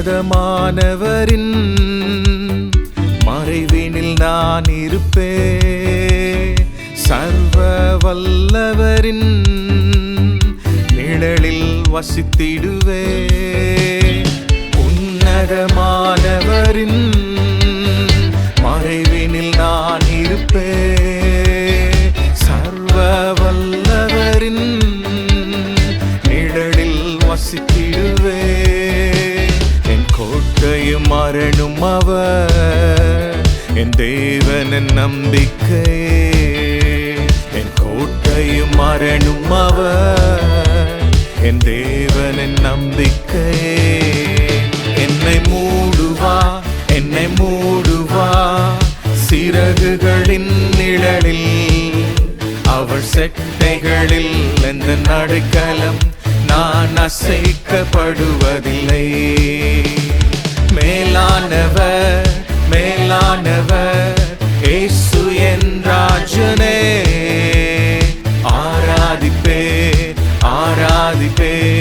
உன்னதமானவரின் மறைவினில் நான் இருப்பே. சர்வ வல்லவரின் நிழலில் வசித்திடுவே. உன்னதமானவரின் மறைவினில் நான் இருப்பே. சர்வ வல்லவரின் நிழலில் வசித்திடுவே. வாழ்க்கையும் மரணும் அவர். என் தேவனின் நம்பிக்கை என் கோட்டையும் மரணும் அவர். என் தேவனின் நம்பிக்கை என்னை மூடுவா என்னை மூடுவா. சிறகுகளின் நிழலில் அவள் செட்டைகளில் எந்த நடுக்கலம் நான் அசைக்கப்படுவதில்லை. மேலானவர் மேலானவர் ஏசு என் ராஜனே. ஆராதிப்பேன் ஆராதிப்பேன்.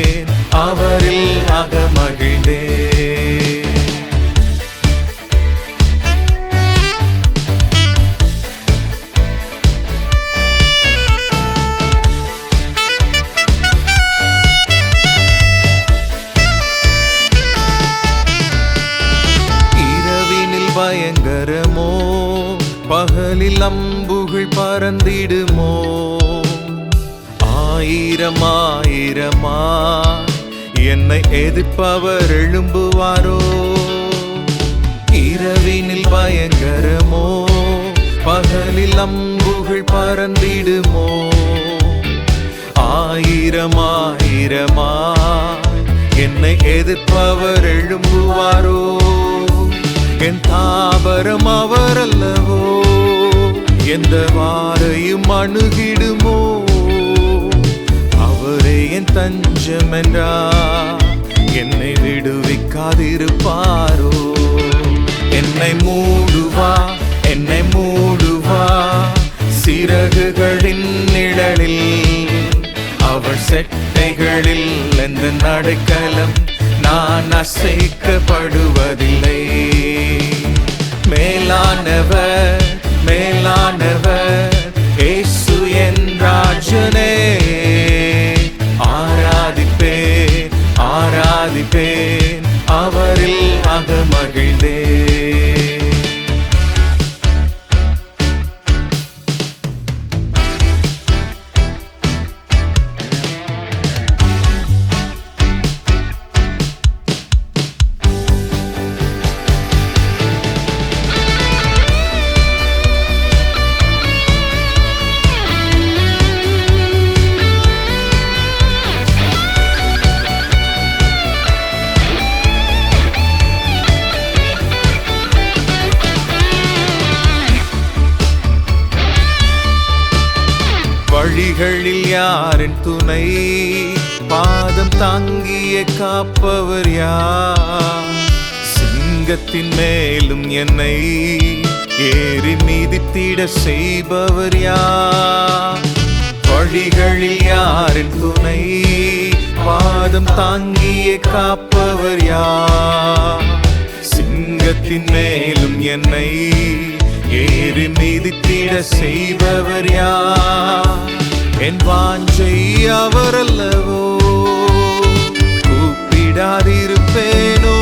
நகரமோ பகலில் அம்புகள் பறந்திடுமோ? ஆயிரம் ஆயிரமா? என்னை எதிர்ப்பவர் எழும்புவாரோ? இரவினில் பயங்கரமோ? பகலில் அம்புகள் பறந்திடுமோ? ஆயிரம் ஆயிரமா? என்னை எதிர்ப்பவர் எழும்புவாரோ? என் தாவரம் அவர் அல்லவோ எந்த வாரையும் அணுகிடுமோ? அவரே என் தஞ்சம் என்றா? என்னை விடுவிக்காதிருப்பாரோ? என்னை மூடுவா என்னை மூடுவா? சிறகுகளின் நிழலில் அவர் செட்டைகளில் எந்த நடுக்கலம் நான் அசைக்கப்படுவதில்லை. மேலானவர் மேலானவர். வழிகளில் யாரின் துணை? பாதம் தாங்கிய காப்பவர் யார்? சிங்கத்தின் மேலும் என்னை ஏறி மீதித்திட செய்பவர் யார்? வழிகளில் யாரின் துணை? பாதம் தாங்கிய காப்பவர் யார்? சிங்கத்தின் மேலும் என்னை ஏறி மீதித்திட செய்பவர் யார்? என் வாஞ்சை அவரல்லவோ? கூப்பிடாதிருப்பேனோ?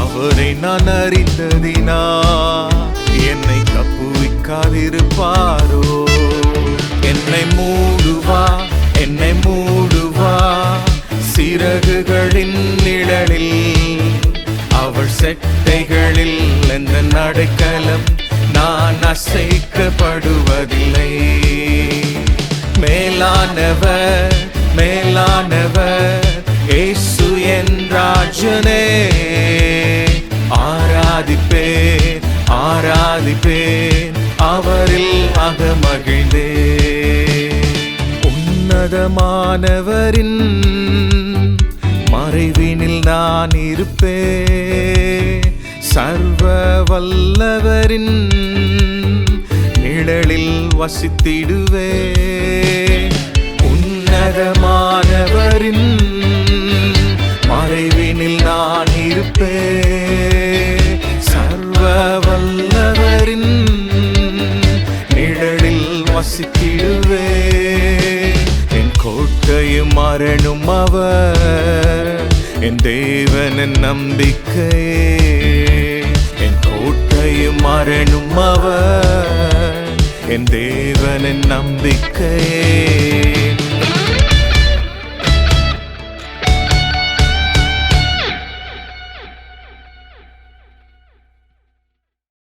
அவரை நான் அறிந்ததினா? என்னை தப்புவிக்காதிருப்பாரோ? என்னை மூடுவா என்னை மூடுவா? சிறகுகளின் நிழலில் அவள் செட்டைகளில் எந்த நடுக்கலம் நான் அசைக்கப்படுவதில்லை. மேலானவர் மேலானவர் ஏசு என் ராஜனே. ஆராதிப்பேன் ஆராதிப்பேன் அவரில் அகமகிழ்ந்தேன். உன்னதமானவரின் மறைவினில் நான் இருப்பேன். சர்வ வல்லவரின் நிழலில் வசித்திடுவே. உன்னதமானவரின் மறைவினில் நான் இருப்பே. சர்வ வல்லவரின் நிழலில் வசித்திடுவே. என் கோட்டையும் மரணும் அவர் என் தேவனின் நம்பிக்கையே. மரணும் அரணும் அவர். என் தேவனின் நம்பிக்கையே